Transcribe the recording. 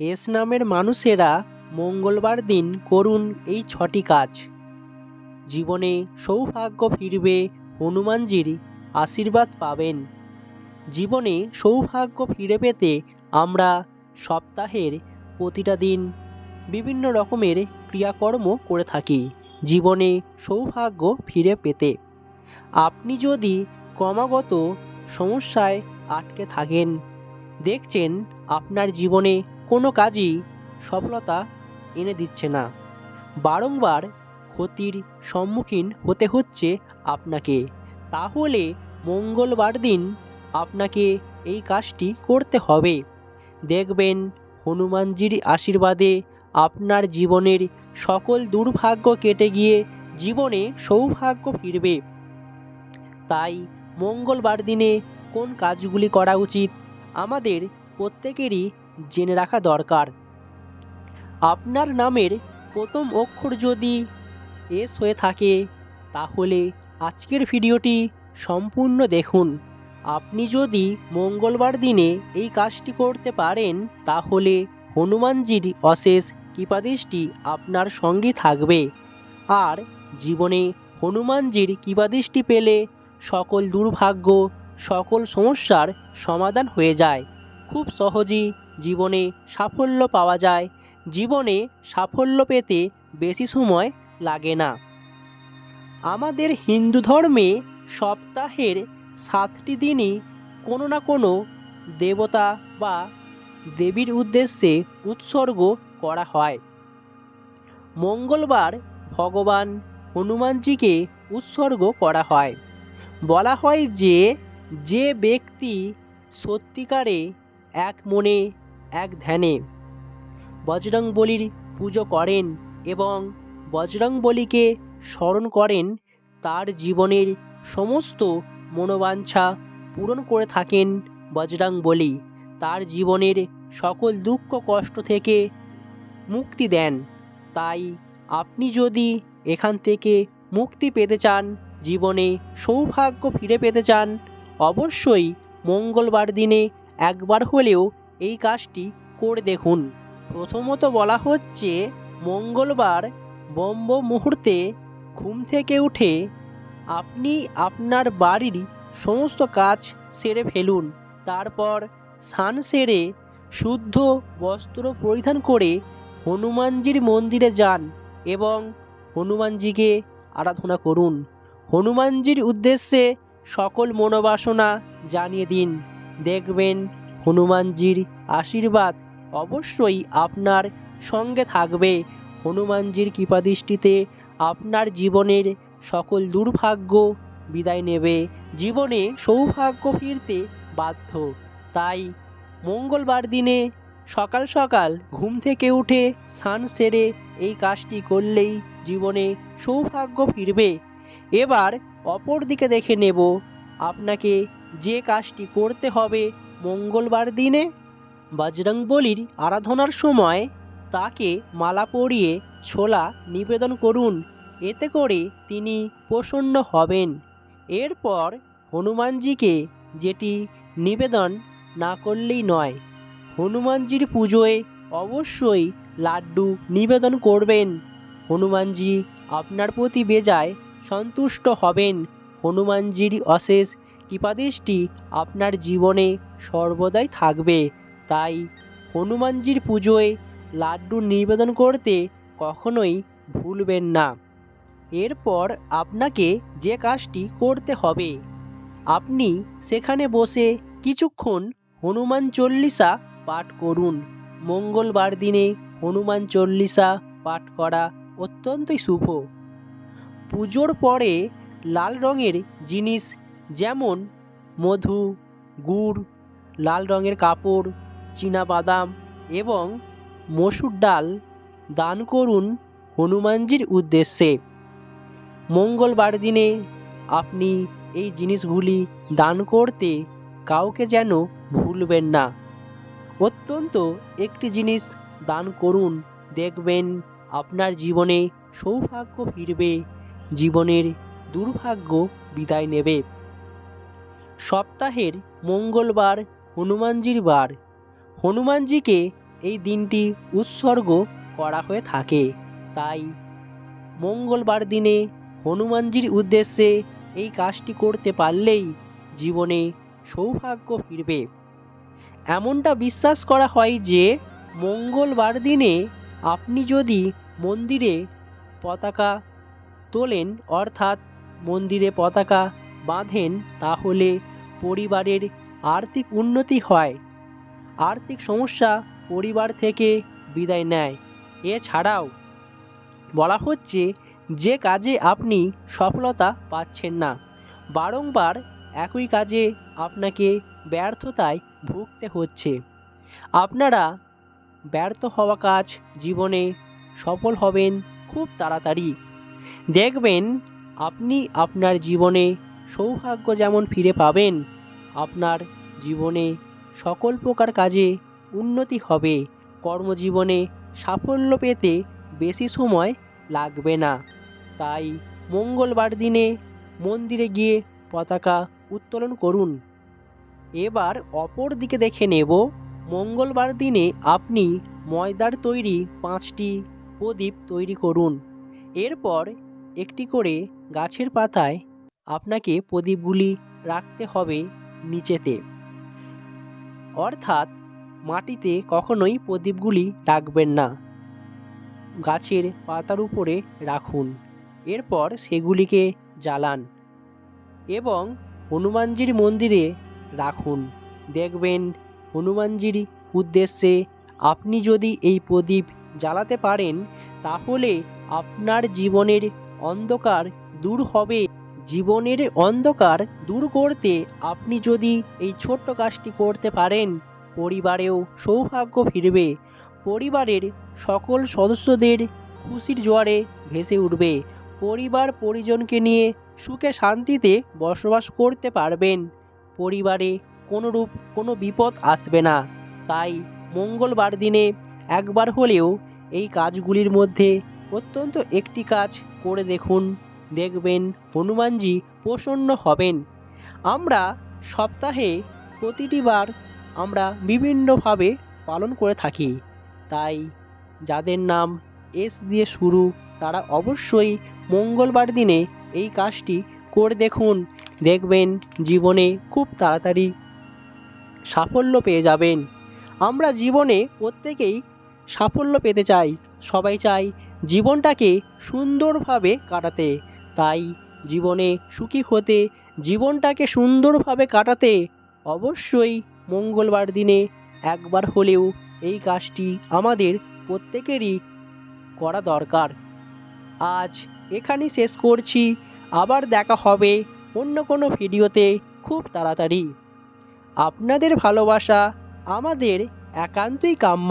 S নামের মানুষেরা মঙ্গলবার দিন করুন এই ছটি কাজ। জীবনে সৌভাগ্য ফিরবে হনুমানজির আশীর্বাদ পাবেন। জীবনে সৌভাগ্য ফিরে পেতে আমরা সপ্তাহের প্রতিটা দিন বিভিন্ন রকমের ক্রিয়াকর্ম করে থাকি, জীবনে সৌভাগ্য ফিরে পেতে। আপনি যদি ক্রমাগত সমস্যায় আটকে থাকেন, দেখছেন আপনার জীবনে কোনো কাজই সফলতা এনে দিচ্ছে না। বারংবার ক্ষতির সম্মুখীন হতে হচ্ছে আপনাকে। তাহলে মঙ্গলবার দিন আপনাকে এই কাজটি করতে হবে। দেখবেন হনুমানজির আশীর্বাদে আপনার জীবনের সকল দুর্ভাগ্য কেটে গিয়ে জীবনে সৌভাগ্য ফিরবে। তাই মঙ্গলবার দিনে কোন কাজগুলি করা উচিত? আমাদের প্রত্যেকেরই জেনে রাখা দরকার। আপনার নামের প্রথম অক্ষর যদি এস হয়ে থাকে, তাহলে আজকের ভিডিওটি সম্পূর্ণ দেখুন। আপনি যদি মঙ্গলবার দিনে এই কাজটি করতে পারেন, তাহলে হনুমানজির অশেষ কৃপাদৃষ্টি আপনার সঙ্গে থাকবে। আর জীবনে হনুমানজির কৃপাদৃষ্টি পেলে সকল দুর্ভাগ্য, সকল সমস্যার সমাধান হয়ে যায়। খুব সহজেই জীবনে সাফল্য পাওয়া যায়। জীবনে সাফল্য পেতে বেশি সময় লাগে না। আমাদের হিন্দু ধর্মে সপ্তাহের সাতটি দিনই কোনো না কোনো দেবতা বা দেবীর উদ্দেশ্যে উৎসর্গ করা হয়। মঙ্গলবার ভগবান হনুমানজিকে উৎসর্গ করা হয়। বলা হয় যে যে ব্যক্তি সত্যিকারে এক মনে এক ধ্যানে। বজরংবলির পুজো করেন এবং বজরংবলিকে স্মরণ করেন, তার জীবনের সমস্ত মনোবাঞ্ছা পূরণ করে থাকেন বজরংবলী। তার জীবনের সকল দুঃখ কষ্ট থেকে মুক্তি দেন। তাই আপনি যদি এখান থেকে মুক্তি পেতে চান, জীবনে সৌভাগ্য ফিরে পেতে চান, অবশ্যই মঙ্গলবার দিনে একবার হলেও এই কাজটি করে দেখুন। প্রথমত বলা হচ্ছে, মঙ্গলবার বম্ব মুহূর্তে ঘুম থেকে উঠে আপনি আপনার বাড়ির সমস্ত কাজ সেরে ফেলুন। তারপর স্নান সেরে শুদ্ধ বস্ত্র পরিধান করে হনুমানজির মন্দিরে যান এবং হনুমানজিকে আরাধনা করুন। হনুমানজির উদ্দেশ্যে সকল মনোবাসনা জানিয়ে দিন। দেখবেন হনুমানজির আশীর্বাদ অবশ্যই আপনার সঙ্গে থাকবে। হনুমানজির কৃপাদৃষ্টিতে আপনার জীবনের সকল দুর্ভাগ্য বিদায় নেবে। জীবনে সৌভাগ্য ফিরতে বাধ্য। তাই মঙ্গলবার দিনে সকাল সকাল ঘুম থেকে উঠে স্নান সেরে এই কাজটি করলেই জীবনে সৌভাগ্য ফিরবে। এবার অপর দিকে দেখে নেব, আপনাকে যে কাজটি করতে হবে মঙ্গলবার দিনে বজরংবলির আরাধনার সময় তাকে মালা পরিয়ে ছোলা নিবেদন করুন। এতে করে তিনি প্রসন্ন হবেন। এরপর হনুমানজিকে যেটি নিবেদন না করলেই নয়, হনুমানজির পুজোয় অবশ্যই লাড্ডু নিবেদন করবেন। হনুমানজি আপনার প্রতি বেজায় সন্তুষ্ট হবেন। হনুমানজির অশেষ কৃপাদৃষ্টি আপনার জীবনে সর্বদাই থাকবে। তাই হনুমানজির পুজোয় লাড্ডু নিবেদন করতে কখনোই ভুলবেন না। এরপর আপনাকে যে কাজটি করতে হবে, আপনি সেখানে বসে কিছুক্ষণ হনুমান চল্লিশা পাঠ করুন। মঙ্গলবার দিনে হনুমান চল্লিশা পাঠ করা অত্যন্তই শুভ। পুজোর পরে লাল রঙের জিনিস যেমন মধু, গুড়, লাল রঙের কাপড় বাদাম এবং মসুর ডাল দান করুন হনুমানজির উদ্দেশ্যে। মঙ্গলবার দিনে আপনি এই জিনিসগুলি দান করতে কাউকে যেন ভুলবেন না। অত্যন্ত একটি জিনিস দান করুন, দেখবেন আপনার জীবনে সৌভাগ্য ফিরবে, জীবনের দুর্ভাগ্য বিদায় নেবে। সপ্তাহের মঙ্গলবার, হনুমানজির বার। হনুমানজিকে এই দিনটি উৎসর্গ করা হয়ে থাকে। তাই মঙ্গলবার দিনে হনুমানজির উদ্দেশ্যে এই কাজটি করতে পারলেই জীবনে সৌভাগ্য ফিরবে। এমনটা বিশ্বাস করা হয় যে, মঙ্গলবার দিনে আপনি যদি মন্দিরে পতাকা তোলেন, অর্থাৎ মন্দিরে পতাকা বাঁধেন তাহলে পরিবারের আর্থিক উন্নতি হয়। আর্থিক সমস্যা পরিবার থেকে বিদায় নেয়। এছাড়াও বলা হচ্ছে, যে কাজে আপনি সফলতা পাচ্ছেন না, বারংবার একই কাজে আপনাকে ব্যর্থতায় ভুগতে হচ্ছে। আপনারা ব্যর্থ হওয়া কাজ জীবনে সফল হবেন খুব তাড়াতাড়ি। দেখবেন আপনি আপনার জীবনে সৌভাগ্য যেমন ফিরে পাবেন, আপনার জীবনে সকল প্রকার কাজে উন্নতি হবে। কর্মজীবনে সাফল্য পেতে বেশি সময় লাগবে না। তাই মঙ্গলবার দিনে মন্দিরে গিয়ে পতাকা উত্তোলন করুন। এবার অপর দিকে দেখে নেব, মঙ্গলবার দিনে আপনি ময়দার তৈরি পাঁচটি প্রদীপ তৈরি করুন। এরপর একটি করে গাছের পাতায় আপনাকে প্রদীপগুলি রাখতে হবে নিচেতে। অর্থাৎ মাটিতে কখনোই প্রদীপগুলি রাখবেন না। গাছের পাতার উপরে রাখুন। এরপর সেগুলিকে জ্বালান এবং হনুমানজির মন্দিরে রাখুন। দেখবেন হনুমানজির উদ্দেশ্যে আপনি যদি এই প্রদীপ জ্বালাতে পারেন, তাহলে আপনার জীবনের অন্ধকার দূর হবে। জীবনের অন্ধকার দূর করতে আপনি যদি এই ছোট্ট কাজটি করতে পারেন, পরিবারেও সৌভাগ্য ফিরবে। পরিবারের সকল সদস্যদের খুশির জোয়ারে ভেসে উঠবে। পরিবার পরিজনকে নিয়ে সুখে শান্তিতে বসবাস করতে পারবেন। পরিবারে কোনোরূপ কোনো বিপদ আসবে না। তাই মঙ্গলবার দিনে একবার হলেও এই কাজগুলির মধ্যে অত্যন্ত একটি কাজ করে দেখুন। দেখবেন হনুমানজি প্রসন্ন হবেন। আমরা সপ্তাহে প্রতিটি বার আমরা বিভিন্নভাবে পালন করে থাকি। তাই যাদের নাম এস দিয়ে শুরু, তারা অবশ্যই মঙ্গলবার দিনে এই কাজটি করে দেখুন। দেখবেন জীবনে খুব তাড়াতাড়ি সাফল্য পেয়ে যাবেন। আমরা জীবনে প্রত্যেকেই সাফল্য পেতে চাই। সবাই চাই জীবনটাকে সুন্দরভাবে কাটাতে। তাই জীবনে সুখী হতে, জীবনটাকে সুন্দরভাবে কাটাতে অবশ্যই মঙ্গলবার দিনে একবার হলেও এই কাজটি আমাদের প্রত্যেকেরই করা দরকার। আজ এখানেই শেষ করছি। আবার দেখা হবে অন্য কোনো ভিডিওতে খুব তাড়াতাড়ি। আপনাদের ভালোবাসা, আমাদের একান্তই কাম্য।